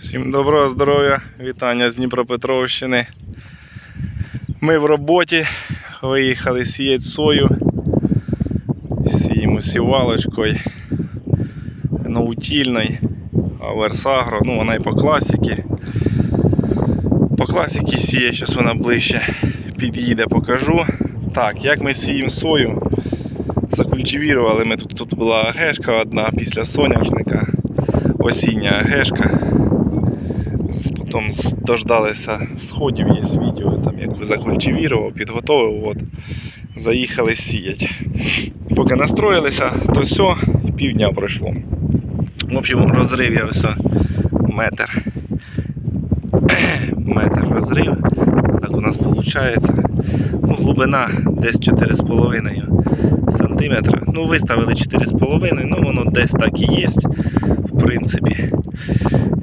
Всім доброго здоров'я, вітання з Дніпропетровщини. Ми в роботі виїхали сіяти сою. Сіємо сівалочкою наутільною, Аверсагро, ну вона і по класіки. По класіки сіє, зараз вона ближче під'їде, покажу. Так, як ми сіємо сою. Закультивірували ми тут, тут була агешка одна після соняшника, осіння агешка. Потім дождалися сходів, є відео, там як би закультивірував, підготовив, от, заїхали сіяти. Поки настроїлися, то все, півдня пройшло. В общем, розрив я ось метр. метр розрив. Так у нас виходить. Ну, глибина десь 4,5 сантиметра. Ну, виставили 4,5, ну воно десь так і є. Принципі.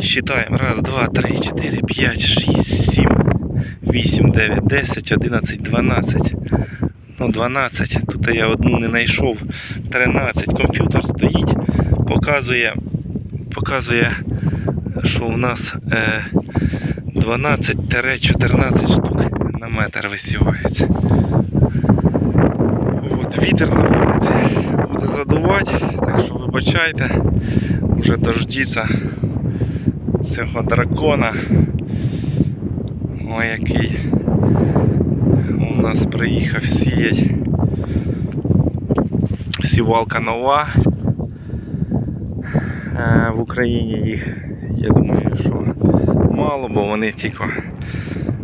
Считаємо. Раз, два, три, чотири, п'ять, шість, сім, вісім, дев'ять, десять, одинадцять, дванадцять. Ну, 12. Тут я одну не знайшов. 13. Комп'ютер стоїть, показує, показує, що у нас е, 12-14 штук на метр висівається. От, вітер на вулиці буде задувати, так що вибачайте, вже дождіться цього дракона. Ой, який у нас приїхав сіять. Сівалка нова. Е, В Україні їх, я думаю, що мало, бо вони тільки,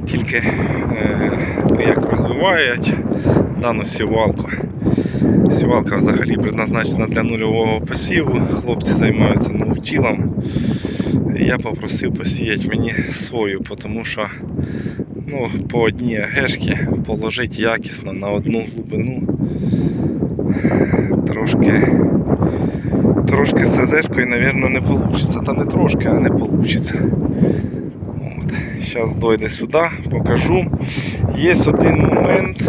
тільки е, ну, як розвивають дану сівалку. Сівалка взагалі предназначена для нульового посіву. Хлопці займаються наутілом. Я попросив посіяти мені свою, тому що ну, по одній агешки положити якісно на одну глибину. Трошки, трошки з СЗшкою, мабуть, не вийде. Та не трошки, а не вийде. Зараз дойде сюди, покажу. Є один момент.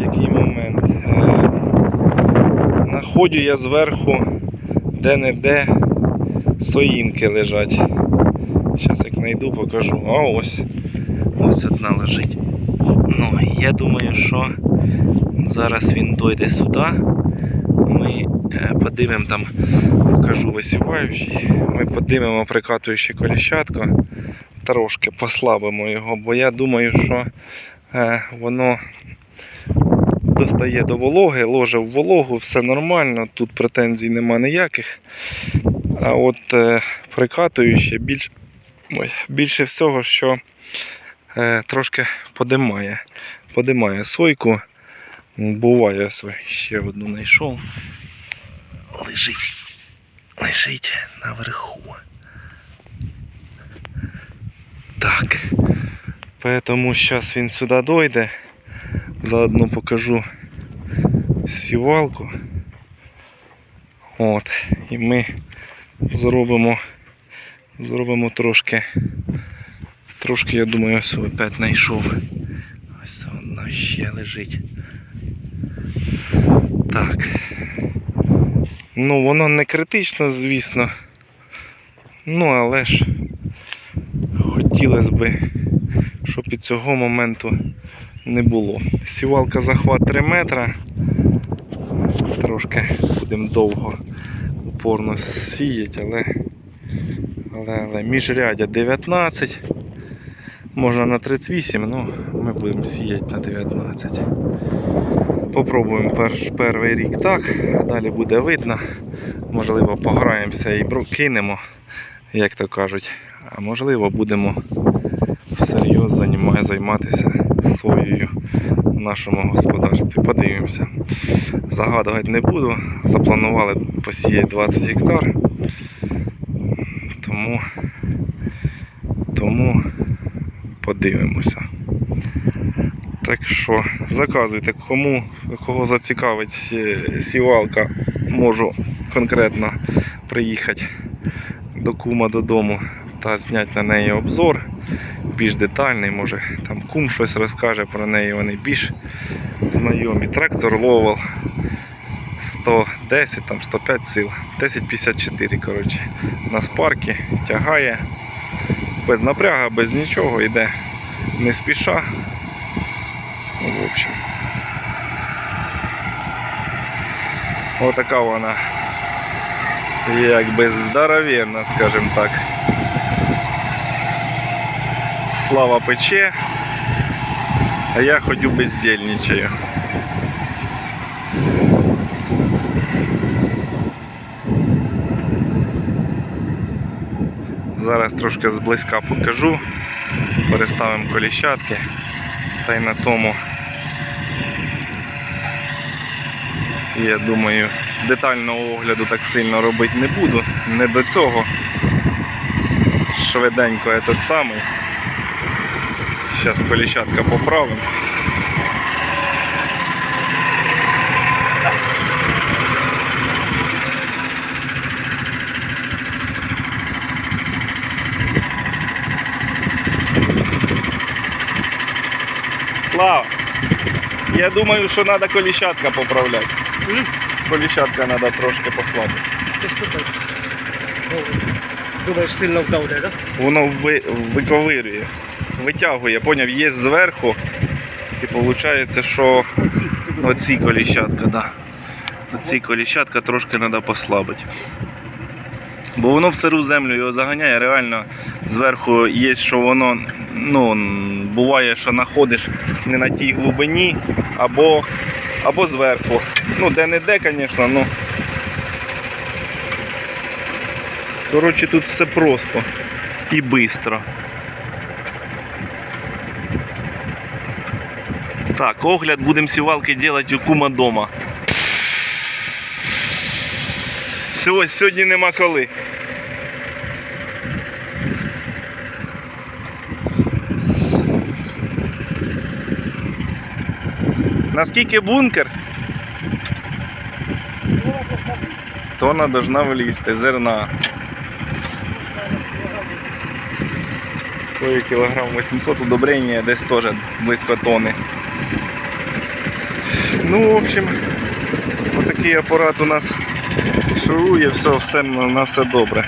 Який момент? Е, Находю я зверху де-не-де соїнки лежать. Зараз як знайду, покажу. А ось. Ось одна лежить. Ну, я думаю, що зараз він дойде сюди. Ми е, подивимо там, покажу висіваючий. Ми подивимо прикатуюче коліщатко. Трошки послабимо його, бо я думаю, що е, воно достає до вологи, ложе в вологу, все нормально, тут претензій нема ніяких. А от е, прикатуюче більш, ой, більше всього, що е, трошки подимає. Подимає сойку. Буває ось ще одну знайшов. Лежить. Лежить наверху. Так. Поэтому зараз він сюди дойде. Заодно покажу сівалку. От. І ми зробимо, зробимо трошки, трошки, я думаю, ось опять знайшов. Ось вона ще лежить. Так. Ну, воно не критично, звісно. Ну, але ж хотілося б, щоб і цього моменту не було. Сівалка захват 3 метра. Трошки будемо довго упорно сіяти, але, але, але міжрядя 19. Можна на 38, ну ми будемо сіяти на 19. Попробуємо перш, перший рік так, а далі буде видно. Можливо, пограємося і кинемо, як то кажуть. А можливо, будемо всерйоз займатися соєю в нашому господарстві. Подивимося. Загадувати не буду. Запланували посіяти 20 гектар. Тому, тому подивимося. Так що заказуйте, кому кого зацікавить сівалка, можу конкретно приїхати до кума додому та зняти на неї обзор більш детальний, може там кум щось розкаже про неї, вони більш знайомі. Трактор Ловел 110, там 105 сил, 1054, коротше, на спарки тягає Без напряга, без нічого, йде не спіша. Ну, в общем. Отака вона. Якби здоровенна, скажімо так. Слава пече, а я ходю бездельничаю. Зараз трошки зблизька покажу. Переставимо коліщатки. Та й на тому. Я думаю, детального огляду так сильно робити не буду. Не до цього. Швиденько этот самий. Зараз коліщатка поправимо. Слава, я думаю, що треба коліщатка поправляти. М? Коліщатка треба трошки послабити. Думаєш, сильно вдавлює, так? Воно ви, виковирює, витягує, поняв, є зверху. І виходить, що оці коліщатка, да. Оці коліщатка трошки треба послабити. Бо воно в сиру землю його заганяє, реально зверху є, що воно, ну, буває, що знаходиш не на тій глибині, або, або зверху. Ну, де-не-де, звісно, ну. Коротше, тут все просто і швидко. Так, огляд будемо сівалки робити у кума дома. Сьогодні, нема коли. Наскільки бункер, то вона должна влізти зерна. Свої кілограм 800 удобрення десь теж близько тони. Ну, в общем, отакий апарат у нас шурує, все, все на все добре.